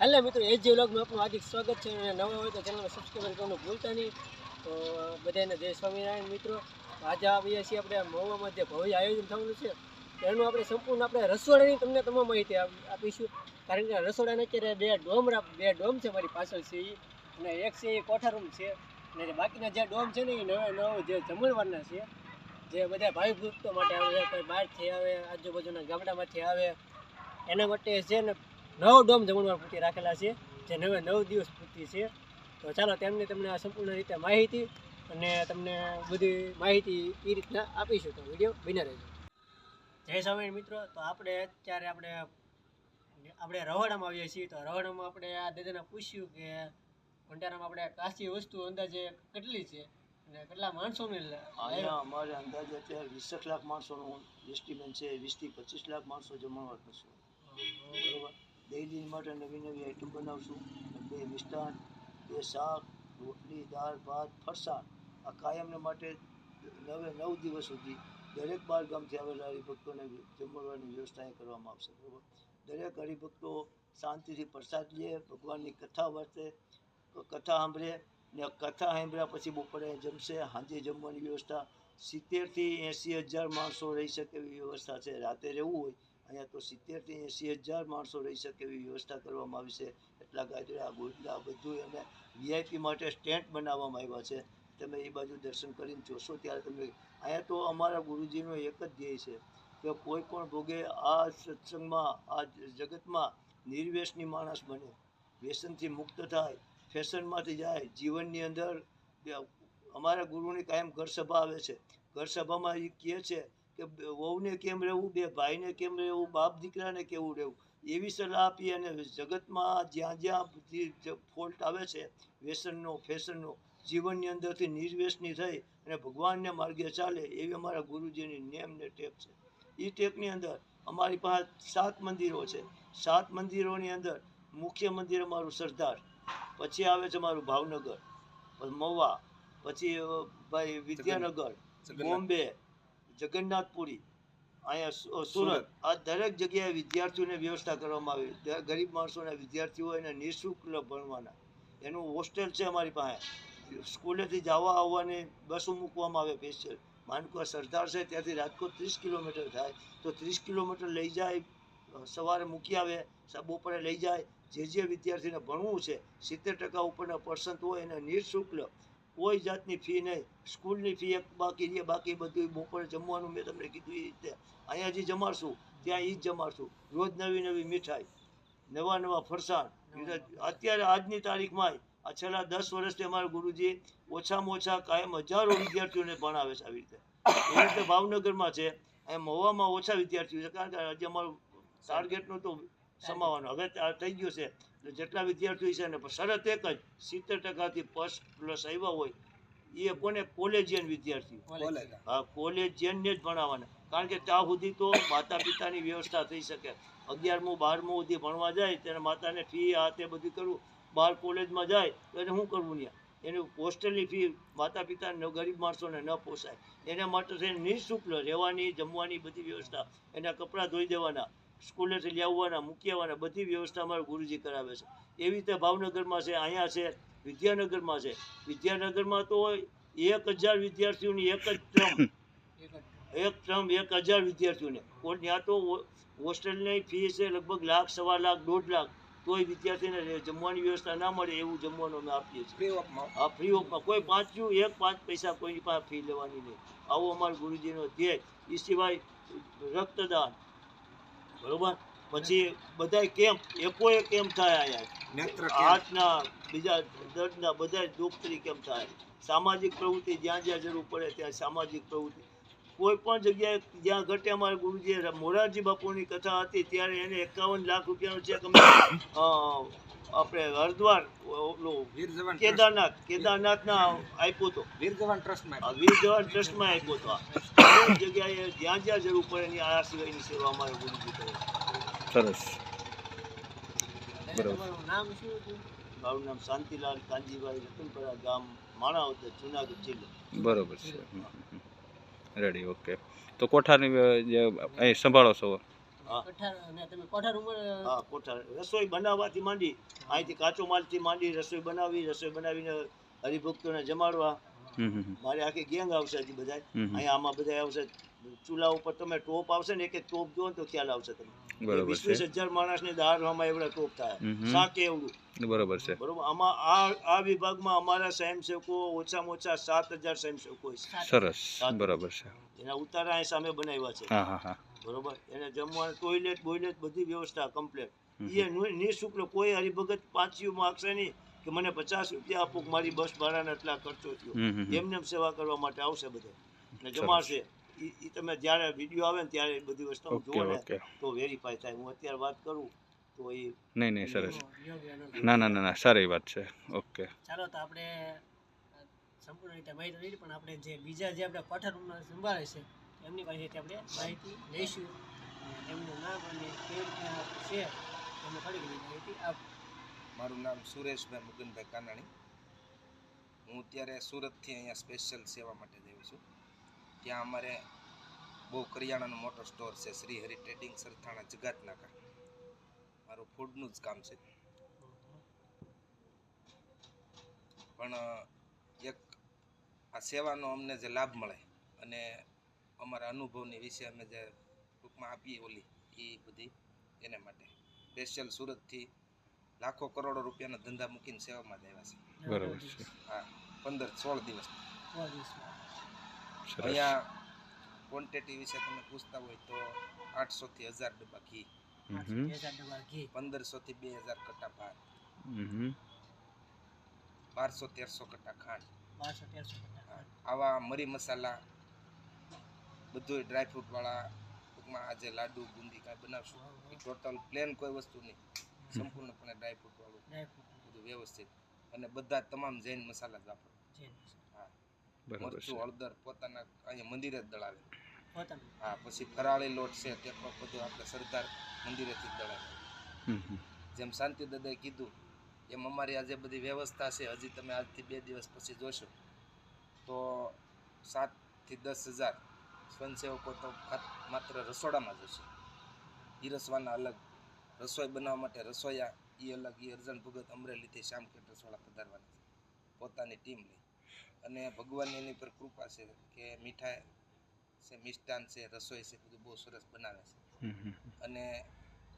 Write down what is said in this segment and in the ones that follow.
હાલે મિત્રો, એ જે વ્લોગમાં આપણું હાર્દિક સ્વાગત છે અને નવા હોય તો ચેનલને સબસ્ક્રાઈબ કરવાનું ભૂલતા નહીં. તો બધાને જય સ્વામિનારાયણ મિત્રો. આજે આવીએ છીએ આપણે મહુવામાં જે ભવ્ય આયોજન થવાનું છે એનું આપણે સંપૂર્ણ આપણે રસોડાની તમને તમામ માહિતી આપીશું. કારણ કે રસોડાને અત્યારે બે ડોમ બે ડોમ છે મારી પાછળ છે એ અને એક છે એ કોઠારૂમ છે. અને બાકીના જે ડોમ છે ને એ નવા નવા જે જમણવારના છે, જે બધા ભાઈ ભક્તો માટે આવે, કોઈ બહારથી આવે, આજુબાજુના ગામડામાંથી આવે. એના માટે છે ને નવ ડોમ જમણવાર પૂરતી રાખેલા છે જે નવે નવ દિવસ પૂરતી છે. તો ચાલો તેમને તમને આ સંપૂર્ણ રીતે માહિતી અને તમને બધી માહિતી એ રીતના આપીશું. તો વીડિયો બિના રહેજો. જય સ્વામી મિત્રો. તો આપણે અત્યારે આપણે આપણે રવાડામાં આવીએ છીએ. તો રવાડામાં આપણે આ દાદાને પૂછ્યું કે ભંડારામાં આપણે કાચી વસ્તુ અંદાજે કેટલી છે અને કેટલા માણસોને અહીંયા અમારે અંદાજે અત્યારે વીસેક લાખ માણસોનું એસ્ટિમેટ છે. વીસથી પચીસ લાખ માણસો જમણવાર કરશું. બરોબર? દિન માટે નવી નવી આઈટમ બનાવશું. બે મિષ્ટાન બે શાક, રોટલી, દાળ, ભાત, ફરસાણ. આ કાયમને માટે નવે નવ દિવસ સુધી દરેક બાર ગામથી આવેલા હરિભક્તોને જમવાની વ્યવસ્થા કરવામાં આવશે, બરોબર? દરેક હરિભક્તો શાંતિથી પ્રસાદ લે, ભગવાનની કથા વર્તે કથા સાંભળે ને કથા સાંભળ્યા પછી બપોરે જમશે, સાંજે જમવાની વ્યવસ્થા. સિત્તેરથી એંસી હજાર માણસો રહી શકે એવી વ્યવસ્થા છે. રાતે રહેવું હોય અહીંયા તો સિત્તેરથી એંસી હજાર માણસો રહી શકે એવી વ્યવસ્થા કરવામાં આવી છે. એટલા ગાજરા ગોટલા બધું અમે વીઆઈપી માટે સ્ટેન્ડ બનાવવામાં આવ્યા છે. તમે એ બાજુ દર્શન કરીને જોશો ત્યારે તમે અહીંયા તો અમારા ગુરુજીનો એક જ ધ્યેય છે કે કોઈ પણ ભોગે આ સત્સંગમાં, આ જગતમાં નિર્વેશની માણસ બને, વ્યસનથી મુક્ત થાય, ફેશનમાંથી જાય, જીવનની અંદર અમારા ગુરુની કાયમ ઘર સભા આવે છે. ઘર સભામાં એ કહે છે કે વહુને કેમ રહેવું બે ભાઈને કેમ રહેવું બાપ દીકરાને કેવું રહેવું? એવી સલાહ આપી અને જગતમાં જ્યાં જ્યાં ફોલ્ટ આવે છે વ્યસનનો ફેશનનો જીવનની અંદરથી નિર્વ્યસની થઈ અને ભગવાનને માર્ગે ચાલે એવી અમારા ગુરુજીની નેમ ને ટેપ છે. એ ટેપની અંદર અમારી પાસે સાત મંદિરો છે. સાત મંદિરોની અંદર મુખ્ય મંદિર અમારું સરદાર પછી આવે છે અમારું ભાવનગર મવા પછી ભાઈ વિદ્યાનગર બોમ્બે જગન્નાથપુરી અહીંયા સુરત. આ દરેક જગ્યાએ વિદ્યાર્થીઓને વ્યવસ્થા કરવામાં આવી. ગરીબ માણસોના વિદ્યાર્થીઓ એને નિઃશુલ્ક ભણવાના. એનું હોસ્ટેલ છે અમારી પાસે. સ્કૂલેથી જવા આવવાની બસો મૂકવામાં આવે સ્પેશિયલ માનકુવા સરદાર છે ત્યાંથી રાજકોટ ત્રીસ કિલોમીટર થાય. તો ત્રીસ કિલોમીટર લઈ જાય સવારે મૂકી આવે બપોરે લઈ જાય. જે જે વિદ્યાર્થીને ભણવું છે સિત્તેર ટકા ઉપરના પર્સન્ટ હોય એને નિઃશુલ્ક કોઈ જાતની ફી નહીં. સ્કૂલની ફી એક બાકી છે બાકી બધું બપોરે જમવાનું મેં તમને કીધું એ રીતે. અહીંયા જે જમાડશું ત્યાં એ જ જમાડશું. રોજ નવી નવી મીઠાઈ નવા નવા ફરસાણ. અત્યારે આજની તારીખમાં આ છેલ્લા દસ વર્ષથી અમારા ગુરુજી ઓછામાં ઓછા કાયમ હજારો વિદ્યાર્થીઓને ભણાવે છે આવી રીતે. એ રીતે ભાવનગરમાં છે અહીંયા મહુવામાં ઓછા વિદ્યાર્થીઓ છે. કારણ કે આજે અમારું ટાર્ગેટનું તો સમાવવાનું. હવે થઈ ગયું છે. જેટલા વિદ્યાર્થીઓ છે ને શરત એક જ સિત્તેર ટકાથી ફર્સ્ટ પ્લસ આવ્યા હોય એ કોને? કોલેજિયન વિદ્યાર્થીઓ. હા કોલેજિયનને જ ભણાવવાના. કારણ કે ત્યાં સુધી તો માતા પિતાની વ્યવસ્થા થઈ શકે. અગિયારમું બારમું સુધી ભણવા જાય ત્યારે માતાને ફી આ તે બધું કરવું. બહાર કોલેજમાં જાય તો એને શું કરવું ત્યાં એની હોસ્ટેલની ફી માતા પિતાને ગરીબ માણસોને ન પોસાય. એના માટે થઈને નિઃશુલ્ક રહેવાની જમવાની બધી વ્યવસ્થા એના કપડાં ધોઈ દેવાના. સ્કૂલેથી લાવવાના મૂકી આવવાના બધી વ્યવસ્થા અમારા ગુરુજી કરાવે છે. એવી રીતે ભાવનગરમાં છે અહીંયા છે વિદ્યાનગરમાં છે. વિદ્યાનગરમાં તો એક હજાર વિદ્યાર્થીઓની એક જ ટ્રમ. એક ટ્રમ એક હજાર વિદ્યાર્થીઓને. ત્યાં તો હોસ્ટેલની ફી છે લગભગ લાખ સવા લાખ દોઢ લાખ. તોય વિદ્યાર્થીને જમવાની વ્યવસ્થા ના મળે એવું જમવાનું અમે આપીએ છીએ. આ ફ્રી ઓફમાં કોઈ પાંચું એક પાંચ પૈસા કોઈની પાસે ફી લેવાની નહીં. આવો અમારા ગુરુજીનો ધ્યેય. એ સિવાય રક્તદાન બરોબર? પછી બધાય કેમ્પ એકોએ કેમ્પ થાય અહીંયા હાર્ટના બીજા દર્દના બધા ડોક્ટરી કેમ્પ થાય? સામાજિક પ્રવૃત્તિ જ્યાં જ્યાં જરૂર પડે ત્યાં સામાજિક પ્રવૃત્તિ. કોઈ પણ જગ્યાએ જ્યાં ઘટે અમારા ગુરુજીએ મોરારજી બાપુની કથા હતી ત્યારે એને એકાવન લાખ રૂપિયાનો ચેક અમે આપણે હરદ્વાર ઓલું કેદારનાથ કેદારનાથના આપ્યો હતો વીર જવાન ટ્રસ્ટમાં વીર જવાન ટ્રસ્ટમાં આપ્યો હતો આ. જગ્યાએ જ્યાં જ્યાં જરૂર પડે એની આ સિવાયની સેવા અમારા ગુરુજી કરે. સરસ. નામ શું હતું? મારું નામ શાંતિલાલ કાંજીભાઈ રતનપરા ગામ માણાવદર જુનાગઢ જિલ્લો. બરોબર છે. રેડી ઓકે તો કોઠારની જે અહીં સંભાળો છો. હા. કઠાર અને તમે કોઠાર ઉંમર હા કોઠાર. રસોઈ બનાવવાથી માંડી અહીંથી કાચો માલથી માંડી રસોઈ બનાવી રસોઈ બનાવીને હરિભક્તોને જમાડવા. હમ હમ હમ. આખી ગેંગ આવશે હજી બધા. અહીંયા આમાં બધા આવશે. ચૂલા ઉપર તમે ટોપ આવશે ને એક એક ટોપ જો તો ખ્યાલ આવશે તમે બરોબર વીસ વીસ હજાર માણસની દાળ એવડા ટોપ થાય. હમ હમ. શાક એવડું. બરોબર છે. બરોબર? આમાં આ આ વિભાગમાં અમારા સ્વયંસેવકો ઓછામાં ઓછા સાત હજાર સ્વયંસેવકો છે. સરસ. બરોબર છે. એના ઉતારા અહીં સામે બનાવ્યા છે. હા હા હા. બરોબર? એને જમવાનું ટોયલેટ બોયલેટ બધી વ્યવસ્થા કમ્પ્લીટ એ નિઃશુલ્ક કોઈ હરિભગત પાંચીઓ માગશે નહીં કે મને પચાસ રૂપિયા આપો મારી બસ ભાડાના એટલા ખર્ચો થયો. એમને એમ સેવા કરવા માટે આવશે બધા. જમાશે. એ તમે જ્યારે વીડિયો આવે ને ત્યારે એ બધી વસ્તુ જુઓ ને તો વેરીફાઈ થાય. હું અત્યારે વાત કરું તો એ નહીં નહીં સરસ. ના ના ના ના સારી વાત છે. ઓકે ચાલો તો આપણે સંપૂર્ણ રીતે માહિતી લઈ પણ આપણે જે બીજા જે આપણે રૂમમાં સંભાળે છે એમની પાસેથી આપણે માહિતી લઈશું. એમનું નામ અને કેવી રીતના છે એમને થોડી માહિતી આપ. મારું નામ સુરેશભાઈ મુકુંદભાઈ કાનાણી. હું અત્યારે સુરતથી અહીંયા સ્પેશિયલ સેવા માટે જઉં છું. ત્યાં અમારે બહુ કરિયાણાનો મોટો સ્ટોર છે શ્રી હરિ ટ્રેડિંગ સરથાણા જગાતનાકા મારું ફૂડનું જ કામ છે. પણ એક આ સેવાનો અમને જે લાભ મળે અને અમારા અનુભવની વિશે અમે જે ટૂંકમાં આપીએ ઓલી એ બધી એને માટે. સ્પેશિયલ સુરતથી લાખો કરોડો રૂપિયાના ધંધા મૂકીને સેવામાં જ આવ્યા છે. બરાબર છે. હા પંદર સોળ દિવસ. દિવસમાં. અહીંયા ક્વોન્ટિટી વિશે તમે પૂછતા હોય તો આઠસો થી હજાર ડબ્બા ઘી. પંદરસોથી બે હજાર કટ્ટા ભાત. બારસો તેરસો કટ્ટા ખાંડ. આવા મરી મસાલા બધું ડ્રાયફ્રૂટવાળા ટૂંકમાં આજે લાડુ બુંદી કાંઈ બનાવશું એ ટોટલ પ્લેન કોઈ વસ્તુ નહીં. સંપૂર્ણપણે ડ્રાયફ્રૂટવાળું વાળું. બધું વ્યવસ્થિત. અને બધા તમામ જૈન મસાલા જ વાપરો. મરચું હળદર પોતાના અહીંયા મંદિરે જ દળાવે. હા પછી ફરાળી લોટ છે તે બધું આપણે સરદાર મંદિરેથી દળાવે. જેમ શાંતિ દાદાએ કીધું એમ અમારી આજે બધી વ્યવસ્થા છે હજી તમે આજથી બે દિવસ પછી જોશો. તો સાતથી દસ હજાર સ્વયંસેવકો તો માત્ર રસોડામાં જશે પીરસવાના અલગ. રસોઈ બનાવવા માટે રસોઈયા એ અલગ. એ અર્જન ભગત અમરેલીથી શ્યામખેટ રસોડા પધારવાના છે. પોતાની ટીમ લઈ અને ભગવાનની એની પર કૃપા છે કે મીઠાઈ છે મિષ્ટાન છે રસોઈ છે બધું બહુ સરસ બનાવે છે. હમ હમ. અને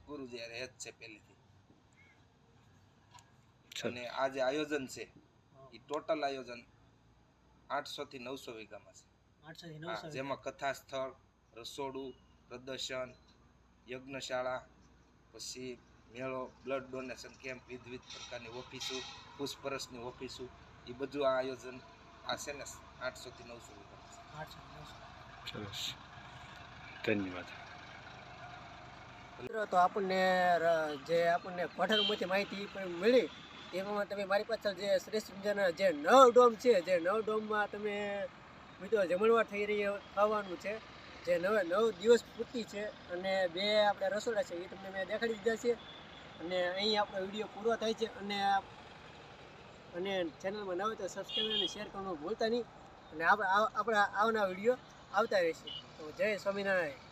ગુરુજી હેત છે પહેલેથી. અને આ જે આયોજન છે એ ટોટલ આયોજન આઠસો થી નવસો વીઘામાં છે. જેમાં કથા સ્થળ રસોડું પ્રદર્શન યજ્ઞશાળા પછી મેળો બ્લડ ડોનેશન કેમ્પ વિવિધ પ્રકારની ઓફિસો પુષ્પરસની ઓફિસો એ બધું આ આયોજન આ છે ને આઠસો થી નવસો સરસ. ધન્યવાદ. મિત્રો તો આપણને જે આપણને કોઠારમાંથી માહિતી પણ મળી એમાં તમે મારી પાછળ જે શ્રેષ્ઠ મજાના જે નવ ડોમ છે જે નવ ડોમમાં તમે મિત્રો જમણવાર થઈ રહ્યો ખાવાનું છે. જે નવે નવ દિવસ પૂરતી છે અને બે આપણે રસોડા છે એ તમને મેં દેખાડી દીધા છે. અને અહીં આપણો વીડિયો પૂરો થાય છે અને આ- અને ચેનલમાં ન તો સબસ્ક્રાઈબ અને શેર કરવાનું ભૂલતા નહીં. અને આપણે આપણા આવના વીડિયો આવતા રહેશે. તો જય સ્વામિનારાયણ.